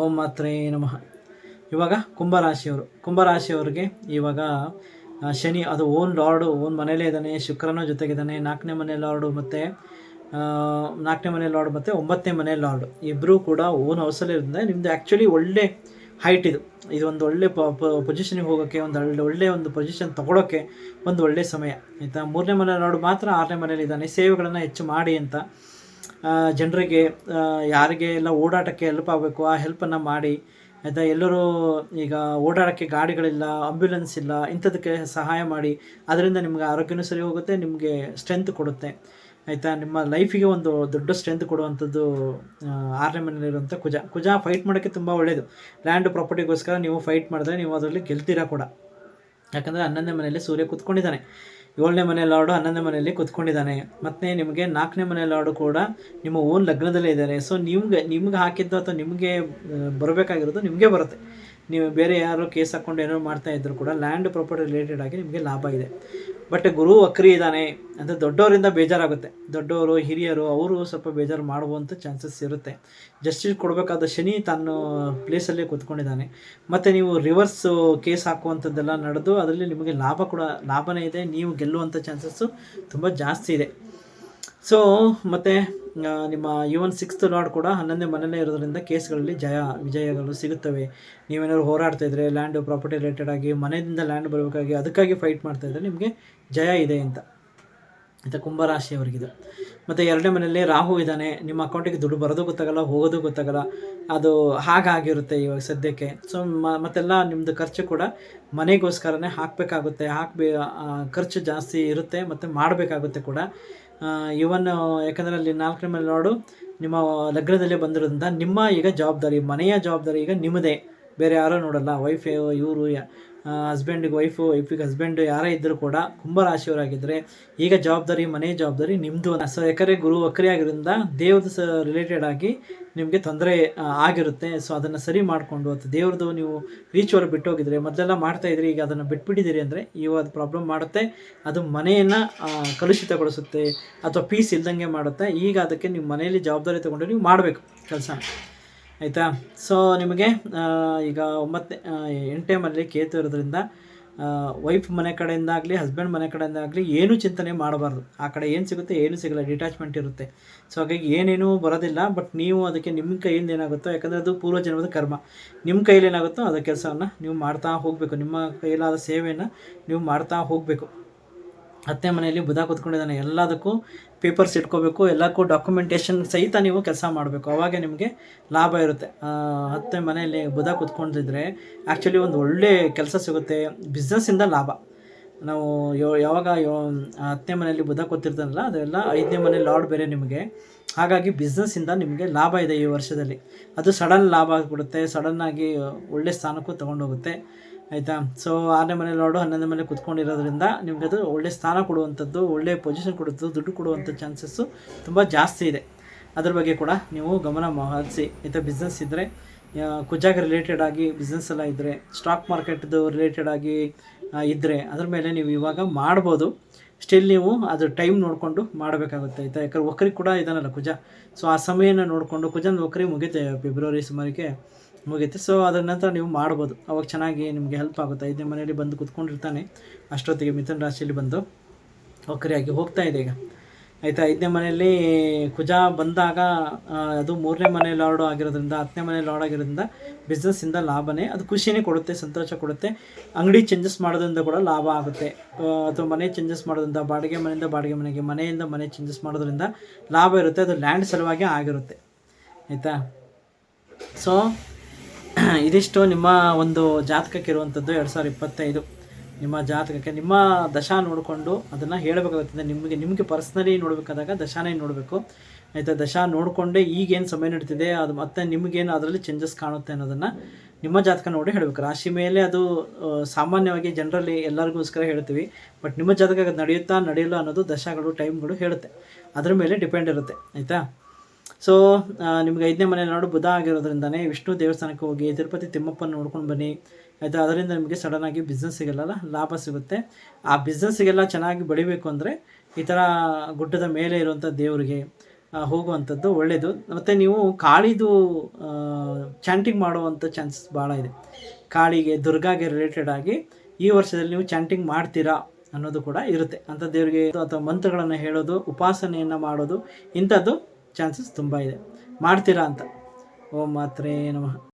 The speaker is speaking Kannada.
ಓಂ ಮಾತ್ರೇ ನಮಃ. ಇವಾಗ ಕುಂಭರಾಶಿಯವರು, ಕುಂಭರಾಶಿಯವ್ರಿಗೆ ಇವಾಗ ಶನಿ, ಅದು ಓನ್ ಲಾರ್ಡು, ಓನ್ ಮನೇಲೇ ಇದ್ದಾನೆ, ಶುಕ್ರನ ಜೊತೆಗಿದ್ದಾನೆ, ನಾಲ್ಕನೇ ಮನೆ ಲಾರ್ಡು ಮತ್ತು ನಾಲ್ಕನೇ ಮನೆ ಲಾರ್ಡ್ ಮತ್ತು ಒಂಬತ್ತನೇ ಮನೆ ಲಾರ್ಡು. ಇಬ್ಬರೂ ಕೂಡ ಓನ್ ಹೌಸಲ್ಲಿ ಇರೋದ್ರಿಂದ ನಿಮ್ಮದು ಆ್ಯಕ್ಚುಲಿ ಒಳ್ಳೆ ಹೈಟ್ ಇದು. ಇದು ಒಂದು ಒಳ್ಳೆ ಪೊಸಿಷನಿಗೆ ಹೋಗೋಕ್ಕೆ ಒಂದು ಒಳ್ಳೆ ಒಳ್ಳೆ ಒಂದು ಪೊಸಿಷನ್ ತೊಗೊಳೋಕ್ಕೆ ಒಂದು ಒಳ್ಳೆ ಸಮಯ. ಆಯಿತಾ? ಮೂರನೇ ಮನೆ ಲಾರ್ಡ್ ಮಾತ್ರ ಆರನೇ ಮನೇಲಿ ಇದ್ದಾನೆ. ಸೇವೆಗಳನ್ನು ಹೆಚ್ಚು ಮಾಡಿ ಅಂತ. ಜನರಿಗೆ ಯಾರಿಗೆ ಎಲ್ಲ ಓಡಾಟಕ್ಕೆ ಹೆಲ್ಪ್ ಆಗಬೇಕು, ಆ ಹೆಲ್ಪನ್ನು ಮಾಡಿ, ಆಯಿತಾ? ಎಲ್ಲರೂ ಈಗ ಓಡಾಡೋಕ್ಕೆ ಗಾಡಿಗಳಿಲ್ಲ ಆಂಬ್ಯುಲೆನ್ಸ್ ಇಲ್ಲ, ಇಂಥದಕ್ಕೆ ಸಹಾಯ ಮಾಡಿ, ಅದರಿಂದ ನಿಮ್ಗೆ ಆರೋಗ್ಯನೂ ಸರಿ ಹೋಗುತ್ತೆ, ನಿಮಗೆ ಸ್ಟ್ರೆಂತ್ ಕೊಡುತ್ತೆ. ಆಯಿತಾ? ನಿಮ್ಮ ಲೈಫಿಗೆ ಒಂದು ದೊಡ್ಡ ಸ್ಟ್ರೆಂತ್ ಕೊಡುವಂಥದ್ದು ಆರನೇ ಮನೆಯಲ್ಲಿರುವಂಥ ಕುಜ. ಕುಜ ಫೈಟ್ ಮಾಡೋಕ್ಕೆ ತುಂಬ ಒಳ್ಳೆಯದು ಲ್ಯಾಂಡ್ ಪ್ರಾಪರ್ಟಿಗೋಸ್ಕರ ನೀವು ಫೈಟ್ ಮಾಡಿದ್ರೆ ನೀವು ಅದರಲ್ಲಿ ಗೆಲ್ತೀರಾ ಕೂಡ. ಯಾಕಂದರೆ ಹನ್ನೊಂದನೇ ಮನೆಯಲ್ಲಿ ಸೂರ್ಯ ಕೂತ್ಕೊಂಡಿದ್ದಾನೆ. ಏಳನೇ ಮನೆ ಲಾರ್ಡು ಹನ್ನೊಂದನೇ ಮನೆಯಲ್ಲಿ ಕೂತ್ಕೊಂಡಿದ್ದಾನೆ. ಮತ್ತು ನಿಮಗೆ ನಾಲ್ಕನೇ ಮನೆ ಲಾರ್ಡು ಕೂಡ ನಿಮ್ಮ ಓನ್ ಲಗ್ನದಲ್ಲೇ ಇದ್ದಾರೆ. ಸೊ ನಿಮ್ಗೆ ನಿಮ್ಗೆ ಹಾಕಿದ್ದು ಅಥವಾ ನಿಮಗೆ ಬರಬೇಕಾಗಿರೋದು ನಿಮಗೆ ಬರುತ್ತೆ. ನೀವು ಬೇರೆ ಯಾರು ಕೇಸ್ ಹಾಕ್ಕೊಂಡು ಏನೋ ಮಾಡ್ತಾ ಇದ್ದರೂ ಕೂಡ ಲ್ಯಾಂಡ್ ಪ್ರಾಪರ್ಟಿ ರಿಲೇಟೆಡ್ ಆಗಿ ನಿಮಗೆ ಲಾಭ ಇದೆ. ಬಟ್ ಗುರು ವಕ್ರಿ ಇದ್ದಾನೆ ಅಂತ ದೊಡ್ಡವರಿಂದ ಬೇಜಾರಾಗುತ್ತೆ. ದೊಡ್ಡವರು, ಹಿರಿಯರು, ಅವರು ಸ್ವಲ್ಪ ಬೇಜಾರು ಮಾಡುವಂಥ ಚಾನ್ಸಸ್ ಇರುತ್ತೆ. ಜಸ್ಟಿಸ್ ಕೊಡಬೇಕಾದ ಶನಿ ತಾನು ಪ್ಲೇಸಲ್ಲೇ ಕೂತ್ಕೊಂಡಿದ್ದಾನೆ. ಮತ್ತು ನೀವು ರಿವರ್ಸ್ ಕೇಸ್ ಹಾಕುವಂಥದ್ದೆಲ್ಲ ನಡೆದು, ಅದರಲ್ಲಿ ನಿಮಗೆ ಲಾಭ ಕೂಡ, ಲಾಭನೇ ಇದೆ. ನೀವು ಗೆಲ್ಲುವಂಥ ಚಾನ್ಸಸ್ಸು ತುಂಬ ಜಾಸ್ತಿ ಇದೆ. ಸೊ ಮತ್ತು ನಿಮ್ಮ ಇವನ್ ಸಿಕ್ಸ್ತ್ ಲಾರ್ಡ್ ಕೂಡ ಹನ್ನೊಂದನೇ ಮನೆಯಲ್ಲೇ ಇರೋದ್ರಿಂದ ಕೇಸ್ಗಳಲ್ಲಿ ಜಯ, ವಿಜಯಗಳು ಸಿಗುತ್ತವೆ. ನೀವೇನಾದ್ರು ಹೋರಾಡ್ತಾ ಇದ್ರೆ ಲ್ಯಾಂಡ್ ಪ್ರಾಪರ್ಟಿ ರಿಲೇಟೆಡ್ ಆಗಿ, ಮನೆಯಿಂದ ಲ್ಯಾಂಡ್ ಬರಬೇಕಾಗಿ ಅದಕ್ಕಾಗಿ ಫೈಟ್ ಮಾಡ್ತಾ ಇದ್ರೆ ನಿಮಗೆ ಜಯ ಇದೆ ಅಂತ. ಮತ್ತು ಕುಂಭರಾಶಿಯವರಿಗಿದು ಮತ್ತು ಎರಡನೇ ಮನೆಯಲ್ಲಿ ರಾಹು ಇದ್ದಾನೆ. ನಿಮ್ಮ ಅಕೌಂಟಿಗೆ ದುಡ್ಡು ಬರೋದು ಗೊತ್ತಾಗಲ್ಲ, ಹೋಗೋದು ಗೊತ್ತಾಗಲ್ಲ. ಅದು ಹಾಗಾಗಿರುತ್ತೆ ಇವಾಗ ಸದ್ಯಕ್ಕೆ. ಸೊ ಮತ್ತೆಲ್ಲ ನಿಮ್ಮದು ಖರ್ಚು ಕೂಡ ಮನೆಗೋಸ್ಕರನೇ ಹಾಕಬೇಕಾಗುತ್ತೆ. ಹಾಕಬೇ ಖರ್ಚು ಜಾಸ್ತಿ ಇರುತ್ತೆ, ಮತ್ತು ಮಾಡಬೇಕಾಗುತ್ತೆ ಕೂಡ. ಇವನ್ ಯಾಕಂದರೆ ಅಲ್ಲಿ ನಾಲ್ಕನೇ ಮನೆ ನೋಡು. ನಿಮ್ಮ ಲಗ್ನದಲ್ಲೇ ಬಂದಿರೋದ್ರಿಂದ ನಿಮ್ಮ ಈಗ ಜವಾಬ್ದಾರಿ, ಮನೆಯ ಜವಾಬ್ದಾರಿ ಈಗ ನಿಮ್ಮದೇ. ಬೇರೆ ಯಾರೋ ನೋಡಲ್ಲ ವೈಫ್ ಇವರು ಹಸ್ಬೆಂಡಿಗೆ ವೈಫು ವೈಫಿಗೆ ಹಸ್ಬೆಂಡ್ ಯಾರೇ ಇದ್ದರೂ ಕೂಡ ಕುಂಭರಾಶಿಯವರಾಗಿದ್ದರೆ ಈಗ ಜವಾಬ್ದಾರಿ, ಮನೆ ಜವಾಬ್ದಾರಿ ನಿಮ್ಮದು ಸೊ ಯಾಕಂದರೆ ಗುರು ವಕ್ರಿ ಆಗಿರೋದ್ರಿಂದ ದೇವ್ರದ್ದು ಸ ರಿಲೇಟೆಡ್ ಆಗಿ ನಿಮಗೆ ತೊಂದರೆ ಆಗಿರುತ್ತೆ. ಸೊ, ಅದನ್ನು ಸರಿ ಮಾಡಿಕೊಂಡು ಅಥವಾ ದೇವ್ರದ್ದು ನೀವು ರೀಚ್ವರೆಗೆ ಬಿಟ್ಟೋಗಿದ್ರೆ ಮೊದಲೆಲ್ಲ ಮಾಡ್ತಾ ಇದ್ರಿ, ಈಗ ಅದನ್ನು ಬಿಟ್ಬಿಟ್ಟಿದ್ದೀರಿ ಅಂದರೆ ಇವಾಗ ಪ್ರಾಬ್ಲಮ್ ಮಾಡುತ್ತೆ. ಅದು ಮನೆಯನ್ನು ಕಲುಷಿತಗೊಳಿಸುತ್ತೆ ಅಥವಾ ಪೀಸ್ ಇಲ್ದಂಗೆ ಮಾಡುತ್ತೆ. ಈಗ ಅದಕ್ಕೆ ನಿಮ್ಮ ಮನೆಯಲ್ಲಿ ಜವಾಬ್ದಾರಿ ತೊಗೊಂಡು ನೀವು ಮಾಡಬೇಕು ಕೆಲಸ ಆಯಿತಾ? ಸೊ ನಿಮಗೆ ಈಗ ಒಂಬತ್ತನೇ ಮನೇಲಿ ಕೇತು ಇರೋದ್ರಿಂದ ವೈಫ್ ಮನೆ ಕಡೆಯಿಂದ ಆಗಲಿ ಹಸ್ಬೆಂಡ್ ಮನೆ ಕಡೆಯಿಂದ ಆಗಲಿ ಏನೂ ಚಿಂತನೆ ಮಾಡಬಾರ್ದು. ಆ ಕಡೆ ಏನು ಸಿಗುತ್ತೆ, ಏನೂ ಸಿಗಲ್ಲ. ಡಿಟ್ಯಾಚ್ಮೆಂಟ್ ಇರುತ್ತೆ. ಸೊ ಹಾಗಾಗಿ ಏನೇನೂ ಬರೋದಿಲ್ಲ ಬಟ್ ನೀವು ಅದಕ್ಕೆ ನಿಮ್ಮ ಕೈಯಿಂದ ಏನಾಗುತ್ತೋ, ಯಾಕಂದರೆ ಅದು ಪೂರ್ವ ಜನ್ಮದ ಕರ್ಮ. ನಿಮ್ಮ ಕೈಯಲ್ಲಿ ಏನಾಗುತ್ತೋ, ಅದು ಕೆಲಸವನ್ನು ನೀವು ಮಾಡ್ತಾ ಹೋಗಬೇಕು. ನಿಮ್ಮ ಕೈಲಾದ ಸೇವೆಯನ್ನು ನೀವು ಮಾಡ್ತಾ ಹೋಗಬೇಕು. ಹತ್ತನೇ ಮನೆಯಲ್ಲಿ ಬುಧ ಕೂತ್ಕೊಂಡಿದ್ದಾನೆ, ಎಲ್ಲದಕ್ಕೂ ಪೇಪರ್ಸ್ ಇಟ್ಕೋಬೇಕು, ಎಲ್ಲಕ್ಕೂ ಡಾಕ್ಯುಮೆಂಟೇಷನ್ ಸಹಿತ ನೀವು ಕೆಲಸ ಮಾಡಬೇಕು. ಅವಾಗ ನಿಮಗೆ ಲಾಭ ಇರುತ್ತೆ. ಅತ್ತೆ ಮನೆಯಲ್ಲಿ ಬುಧ ಕೂತ್ಕೊಂಡಿದ್ರೆ ಆ್ಯಕ್ಚುಲಿ ಒಂದು ಒಳ್ಳೆ ಕೆಲಸ ಸಿಗುತ್ತೆ ಬಿಸ್ನೆಸ್ಸಿಂದ ಲಾಭ. ನಾವು ಯಾವಾಗ ಹತ್ತನೇ ಮನೆಯಲ್ಲಿ ಬುಧ ಕೂತಿರ್ತಾನಲ್ಲ, ಅದೆಲ್ಲ ಐದನೇ ಮನೆ ಲಾರ್ಡ್ ಬೇರೆ ನಿಮಗೆ. ಹಾಗಾಗಿ ಬಿಸ್ನೆಸ್ಸಿಂದ ನಿಮಗೆ ಲಾಭ ಇದೆ ಈ ವರ್ಷದಲ್ಲಿ. ಅದು ಸಡನ್ ಲಾಭ ಆಗಿಬಿಡುತ್ತೆ ಸಡನ್ನಾಗಿ ಒಳ್ಳೆ ಸ್ಥಾನಕ್ಕೂ ತೊಗೊಂಡೋಗುತ್ತೆ. ಆಯಿತಾ? ಸೊ ಆರನೇ ಮನೆ ನೋಡು ಹನ್ನೊಂದನೇ ಮನೆ ಕುತ್ಕೊಂಡಿರೋದ್ರಿಂದ ನಿಮಗೆ ಅದು ಒಳ್ಳೆ ಸ್ಥಾನ ಕೊಡುವಂಥದ್ದು, ಒಳ್ಳೆ ಪೊಸಿಷನ್ ಕೊಡುವಂಥದ್ದು, ದುಡ್ಡು ಕೊಡುವಂಥ ಚಾನ್ಸಸ್ಸು ತುಂಬ ಜಾಸ್ತಿ ಇದೆ. ಅದ್ರ ಬಗ್ಗೆ ಕೂಡ ನೀವು ಗಮನ ಹರಿಸಿ ಆಯಿತಾ ಬಿಸ್ನೆಸ್ ಇದ್ದರೆ ಕುಜಾಗ ರಿಲೇಟೆಡ್ ಆಗಿ ಬಿಸ್ನೆಸ್ ಎಲ್ಲ ಇದ್ದರೆ ಸ್ಟಾಕ್ ಮಾರ್ಕೆಟ್ದು ರಿಲೇಟೆಡ್ ಆಗಿ ಇದ್ದರೆ ಅದ್ರ ಮೇಲೆ ನೀವು ಇವಾಗ ಮಾಡ್ಬೋದು. ಸ್ಟಿಲ್ ನೀವು ಅದು ಟೈಮ್ ನೋಡಿಕೊಂಡು ಮಾಡಬೇಕಾಗುತ್ತೆ. ಆಯಿತಾ? ಯಾಕಂದ್ರೆ ಒಕ್ಕರಿ ಕೂಡ ಇದಾನಲ್ಲ ಕುಜ. ಸೊ ಆ ಸಮಯನ ನೋಡಿಕೊಂಡು ಕುಜನ ಒಕ್ಕರಿ ಮುಗಿತೆ ಫೆಬ್ರವರಿ ಸುಮಾರಿಗೆ ಮುಗೀತೆ. ಸೊ ಅದರ ನಂತರ ನೀವು ಮಾಡ್ಬೋದು. ಅವಾಗ ಚೆನ್ನಾಗಿ ನಿಮಗೆ ಹೆಲ್ಪ್ ಆಗುತ್ತೆ. ಐದನೇ ಮನೆಯಲ್ಲಿ ಬಂದು ಕುತ್ಕೊಂಡಿರ್ತಾನೆ. ಅಷ್ಟೊತ್ತಿಗೆ ಮಿಥುನ ರಾಶಿಯಲ್ಲಿ ಬಂದು ಒಕ್ಕರಿಯಾಗಿ ಹೋಗ್ತಾ ಇದೆ ಈಗ. ಆಯಿತಾ? ಐದನೇ ಮನೆಯಲ್ಲಿ ಕುಜ ಬಂದಾಗ ಅದು ಮೂರನೇ ಮನೆ ಲಾರ್ಡು ಆಗಿರೋದ್ರಿಂದ, ಹತ್ತನೇ ಮನೆ ಲಾರ್ಡ್ ಆಗಿರೋದ್ರಿಂದ ಬಿಸ್ನೆಸ್ಸಿಂದ ಲಾಭನೇ, ಅದು ಖುಷಿನೇ ಕೊಡುತ್ತೆ, ಸಂತೋಷ ಕೊಡುತ್ತೆ. ಅಂಗಡಿ ಚೇಂಜಸ್ ಮಾಡೋದ್ರಿಂದ ಕೂಡ ಲಾಭ ಆಗುತ್ತೆ. ಅಥವಾ ಮನೆ ಚೇಂಜಸ್ ಮಾಡೋದ್ರಿಂದ, ಬಾಡಿಗೆ ಮನೆಯಿಂದ ಬಾಡಿಗೆ ಮನೆಗೆ, ಮನೆಯಿಂದ ಮನೆ ಚೇಂಜಸ್ ಮಾಡೋದ್ರಿಂದ ಲಾಭ ಇರುತ್ತೆ. ಅದು ಲ್ಯಾಂಡ್ ಸಲುವಾಗಿ ಆಗಿರುತ್ತೆ. ಆಯಿತಾ? ಸೊ ಇದಿಷ್ಟು ನಿಮ್ಮ ಒಂದು ಜಾತಕಕ್ಕೆ ಇರುವಂಥದ್ದು ಎರಡು ಸಾವಿರದ ಇಪ್ಪತ್ತೈದು. ನಿಮ್ಮ ಜಾತಕಕ್ಕೆ, ನಿಮ್ಮ ದಶಾ ನೋಡಿಕೊಂಡು ಅದನ್ನು ಹೇಳಬೇಕಾಗುತ್ತದೆ ನಿಮಗೆ ನಿಮಗೆ ಪರ್ಸ್ನಲಿ ನೋಡಬೇಕಾದಾಗ ದಶಾನೇ ನೋಡಬೇಕು. ಆಯಿತಾ? ದಶಾ ನೋಡಿಕೊಂಡೆ ಈಗೇನು ಸಮಯ ನಡೀತಿದೆ, ಅದು ಮತ್ತೆ ನಿಮಗೇನು ಅದರಲ್ಲಿ ಚೇಂಜಸ್ ಕಾಣುತ್ತೆ ಅನ್ನೋದನ್ನು ನಿಮ್ಮ ಜಾತಕ ನೋಡಿ ಹೇಳಬೇಕು. ರಾಶಿ ಮೇಲೆ ಅದು ಸಾಮಾನ್ಯವಾಗಿ ಜನರಲ್ಲಿ ಎಲ್ಲರಿಗೋಸ್ಕರ ಹೇಳ್ತೀವಿ. ಬಟ್ ನಿಮ್ಮ ಜಾತಕ ನಡೆಯುತ್ತಾ, ನಡೆಯಲ್ಲ ಅನ್ನೋದು ದಶಾಗಳು ಟೈಮ್ಗಳು ಹೇಳುತ್ತೆ. ಅದರ ಮೇಲೆ ಡಿಪೆಂಡ್ ಇರುತ್ತೆ. ಆಯಿತಾ? ಸೊ ನಿಮ್ಗೆ ಐದನೇ ಮನೆ ನಾಡು, ಬುಧ ಆಗಿರೋದ್ರಿಂದನೇ ವಿಷ್ಣು ದೇವಸ್ಥಾನಕ್ಕೆ ಹೋಗಿ ತಿರುಪತಿ ತಿಮ್ಮಪ್ಪನ ನೋಡ್ಕೊಂಡು ಬನ್ನಿ. ಆಯಿತಾ? ಅದರಿಂದ ನಿಮಗೆ ಸಡನ್ನಾಗಿ ಬಿಸ್ನೆಸ್ಸಿಗೆಲ್ಲ ಲಾಭ ಸಿಗುತ್ತೆ. ಆ ಬಿಸ್ನೆಸ್ಸಿಗೆಲ್ಲ ಚೆನ್ನಾಗಿ ಬೆಳಿಬೇಕು ಅಂದರೆ ಈ ಥರ ಗುಡ್ಡದ ಮೇಲೆ ಇರುವಂಥ ದೇವರಿಗೆ ಹೋಗುವಂಥದ್ದು ಒಳ್ಳೆಯದು ಮತ್ತು ನೀವು ಕಾಳಿದು ಚಾಂಟಿಂಗ್ ಮಾಡುವಂಥ ಚಾನ್ಸಸ್ ಭಾಳ ಇದೆ. ಕಾಳಿಗೆ, ದುರ್ಗಾಗೆ ರಿಲೇಟೆಡ್ ಆಗಿ ಈ ವರ್ಷದಲ್ಲಿ ನೀವು ಚಾಂಟಿಂಗ್ ಮಾಡ್ತೀರಾ ಅನ್ನೋದು ಕೂಡ ಇರುತ್ತೆ. ಅಂಥ ದೇವರಿಗೆ ಅಥವಾ ಮಂತ್ರಗಳನ್ನು ಹೇಳೋದು, ಉಪಾಸನೆಯನ್ನು ಮಾಡೋದು, ಇಂಥದ್ದು ಚಾನ್ಸಸ್ ತುಂಬ ಇದೆ. ಮಾಡ್ತೀರಾ ಅಂತ. ಓಂ ಮಾತ್ರೇ ನಮಃ.